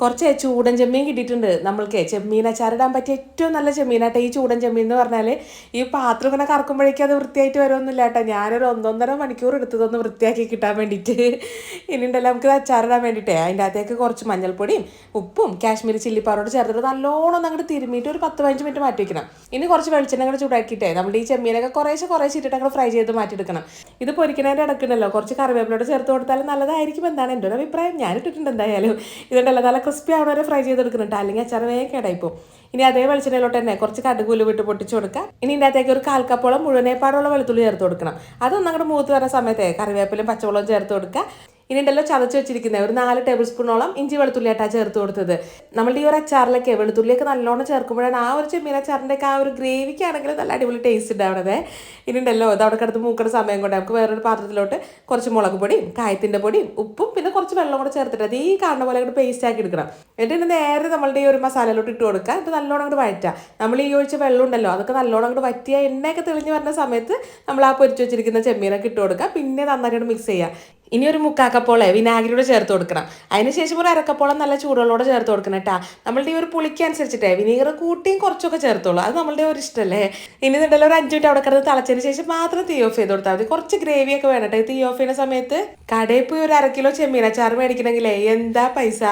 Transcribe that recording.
കുറച്ച് ചൂടൻ ചെമ്മീൻ കിട്ടിയിട്ടുണ്ട്. നമ്മൾക്ക് ചെമ്മീൻ അച്ചാറിടാൻ പറ്റിയ ഏറ്റവും നല്ല ചെമ്മീനാട്ടെ ഈ ചൂടൻ ചെമ്മീൻ എന്ന് പറഞ്ഞാൽ ഈ പാത്രം ഇങ്ങനെ കറക്കുമ്പോഴേക്കും അത് വൃത്തിയായിട്ട് വരുമൊന്നുമില്ല കേട്ടോ ഞാനൊരു ഒന്നൊന്നര മണിക്കൂർ എടുത്തതൊന്ന് വൃത്തിയാക്കി കിട്ടാൻ വേണ്ടിയിട്ട് ഇനി ഉണ്ടല്ലോ നമുക്ക് അച്ചാറിടാൻ വേണ്ടിയിട്ടേ അതിന്റെ അകത്തേക്ക് കുറച്ച് മഞ്ഞൾപ്പൊടിയും ഉപ്പും കാശ്മീരി ചില്ലി പൗഡർ ചേർത്തിട്ട് നല്ലോണം അങ്ങോട്ട് തിരുമിയിട്ട് ഒരു പത്ത് പതിനഞ്ച് മിനിറ്റ് മാറ്റി വെക്കണം. ഇനി കുറച്ച് വെളിച്ചെണ്ണ കൂടെ ചൂടാക്കിയിട്ടേ. നമ്മുടെ ഈ ചെമ്മീനൊക്കെ കുറേശ്ശെ കുറേശ്ശെ ഇട്ടിട്ട് അങ്ങോട്ട് ഫ്രൈ ചെയ്ത് മാറ്റിയെടുക്കണം. ഇത് പൊരിക്കണതിന്റെ ഇടക്കുണ്ടല്ലോ കുറച്ച് കറിവേപ്പിലോട് ചേർത്ത് കൊടുത്താൽ നല്ലതായിരിക്കും എന്താണ് എന്റെ ഒരു അഭിപ്രായം. ഞാൻ ഇട്ടിട്ടുണ്ട് എന്തായാലും. ഇതുണ്ടല്ലോ നല്ല ക്രിസ്പി ആവണ വരെ ഫ്രൈ ചെയ്തെടുക്കുന്നുണ്ട്. അല്ലെങ്കിൽ അച്ചാർ വേഗം കേടായിപ്പോ ഇനി അതേ വെളിച്ചെണ്ണയിലോട്ട് തന്നെ കുറച്ച് കടുകൂൽ വിട്ട് പൊട്ടിച്ച് കൊടുക്കുക. ഇനി ഇതിന്റെ അകത്തേക്ക് ഒരു കാൽക്കപ്പോളം മുഴുവനേപ്പാടുള്ള വെളുത്തുള്ളി ചേർത്ത് കൊടുക്കണം. അതൊന്നും അങ്ങോട്ട് മൂത്ത് വരുന്ന സമയത്തെ കറിവേപ്പിലും പച്ചവെള്ളവും ചേർത്ത് കൊടുക്കുക. ഇനി ഉണ്ടല്ലോ ചതച്ച് വെച്ചിരിക്കുന്നത്. ഒരു നാല് ടേബിൾ സ്പൂണോളം ഇഞ്ചി വെളുത്തുള്ളി ആട്ടാ ചേർത്ത് കൊടുത്തത്. നമ്മളുടെ ഈ ഒരു അച്ചാറിലൊക്കെ വെളുത്തുള്ളിയൊക്കെ നല്ലോണം ചേർക്കുമ്പോഴാണ് ആ ഒരു ചെമ്മീൻ അച്ചാറിന്റെ ഒക്കെ ആ ഒരു ഗ്രേവിക്ക് ആണെങ്കിൽ നല്ല അടിപൊളി ടേസ്റ്റ് ഉണ്ടാവണത്. ഇനി ഉണ്ടല്ലോ ഇത് അവിടെ കിടന്ന് മൂക്കണ സമയം കൊണ്ട് നമുക്ക് വേറൊരു പാത്രത്തിലോട്ട് കുറച്ച് മുളക് പൊടിയും കായത്തിന്റെ പൊടിയും ഉപ്പും പിന്നെ കുറച്ച് വെള്ളം കൂടെ ചേർത്തിട്ട് അത് ഈ കാണുന്ന പോലെ അങ്ങോട്ട് പേസ്റ്റ് ആക്കി എടുക്കണം. എന്നിട്ട് ഇന്ന് നേരെ നമ്മളുടെ ഈ ഒരു മസാലയിലോട്ട് ഇട്ട് കൊടുക്കുക. ഇത് നല്ലോണം അങ്ങോട്ട് വഴറ്റുക. നമ്മൾ ഈ ഒഴിച്ച വെള്ളം ഉണ്ടല്ലോ അതൊക്കെ നല്ലോണം അങ്ങോട്ട് വറ്റിയ എണ്ണയൊക്കെ തെളിഞ്ഞ് വരുന്ന സമയത്ത് നമ്മൾ ആ പൊരിച്ച് വെച്ചിരിക്കുന്ന ചെമ്മീനൊക്കെ ഇട്ട് കൊടുക്കുക. പിന്നെ നന്നായിട്ട് മിക്സ് ചെയ്യുക. ഇനി ഒരു മുക്കാക്കപ്പോളെ വിനാഗിരിയോട് ചേർത്ത് കൊടുക്കണം. അതിനുശേഷം ഒരു അരക്കപ്പോളം നല്ല ചൂടുകളോടെ ചേർത്ത് കൊടുക്കണം കേട്ടാ നമ്മളുടെ ഈ ഒരു പുളിക്ക് അനുസരിച്ചിട്ടേ വിനീഗർ കൂട്ടിയും കുറച്ചൊക്കെ ചേർത്തോളൂ. അത് നമ്മളുടെ ഒരു ഇഷ്ടമല്ലേ ഇനി നിണ്ടല്ലോ ഒരു അഞ്ച് മിനിറ്റ് അവിടെ കിടന്ന് തിളച്ചതിന് ശേഷം മാത്രം തീ ഓഫ് ചെയ്ത് കൊടുത്താൽ മതി. കുറച്ച് ഗ്രേവിയൊക്കെ വേണം കേട്ടോ തീ ഓഫ് ചെയ്യുന്ന സമയത്ത് കടയിൽ പോയി ഒരു അര കിലോ ചെമ്മീൻ അച്ചാർ മേടിക്കണമെങ്കിലേ? എന്താ പൈസ?